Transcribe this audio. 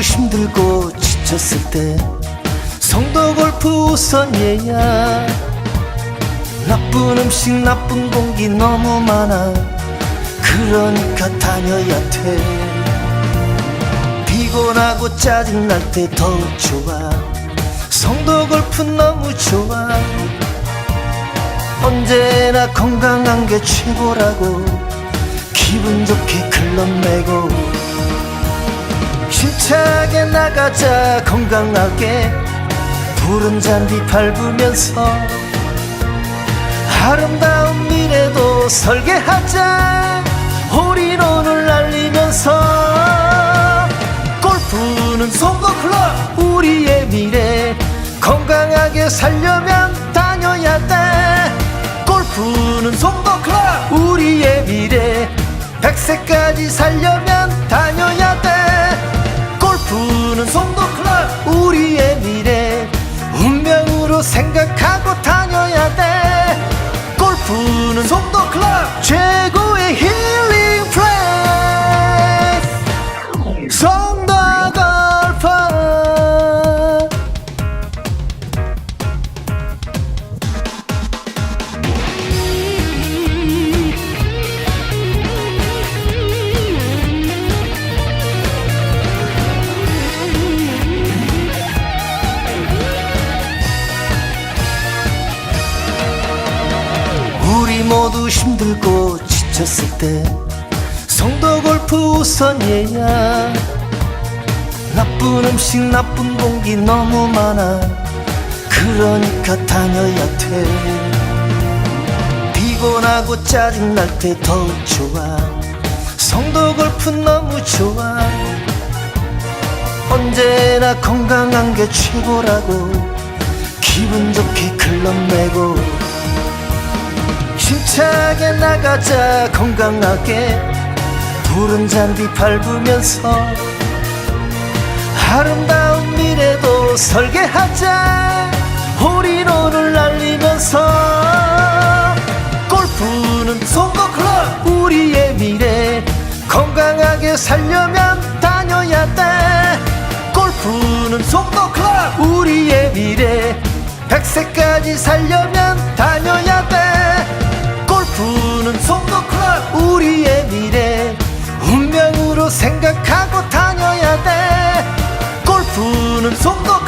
힘들고 지쳤을 때 성도 골프 우선이야 나쁜 음식 나쁜 공기 너무 많아. 그러니까 다녀야 돼. 피곤하고 짜증날 때 더욱 좋아. 성도 골프 너무 좋아. 언제나 건강한 게 최고라고 기분 좋게 클럽 내고 힘차게 나가자 건강하게. 푸른 잔디 밟으면서 아름다운 미래도 설계하자. 홀인원을 날리면서 골프는 송도클럽. 우리의 미래 건강하게 살려면 다녀야 돼. 골프는 송도클럽. 우리의 미래 100세까지 살려면 모두 힘들고 지쳤을 때 성도 골프 우선이야. 나쁜 음식 나쁜 공기 너무 많아. 그러니까 다녀야 돼. 피곤하고 짜증날 때 더욱 좋아. 성도 골프 너무 좋아. 언제나 건강한 게 최고라고 기분 좋게 클 힘차게 나가자 건강하게. 푸른 잔디 밟으면서 아름다운 미래도 설계하자. 홀인원을 날리면서 골프는 송도 클럽. 우리의 미래 건강하게 살려면 다녀야 돼. 골프는 송도 클럽. 우리의 미래 100세까지 살려면 다녀야 돼 생각하고 다녀야 돼. 골프는 속도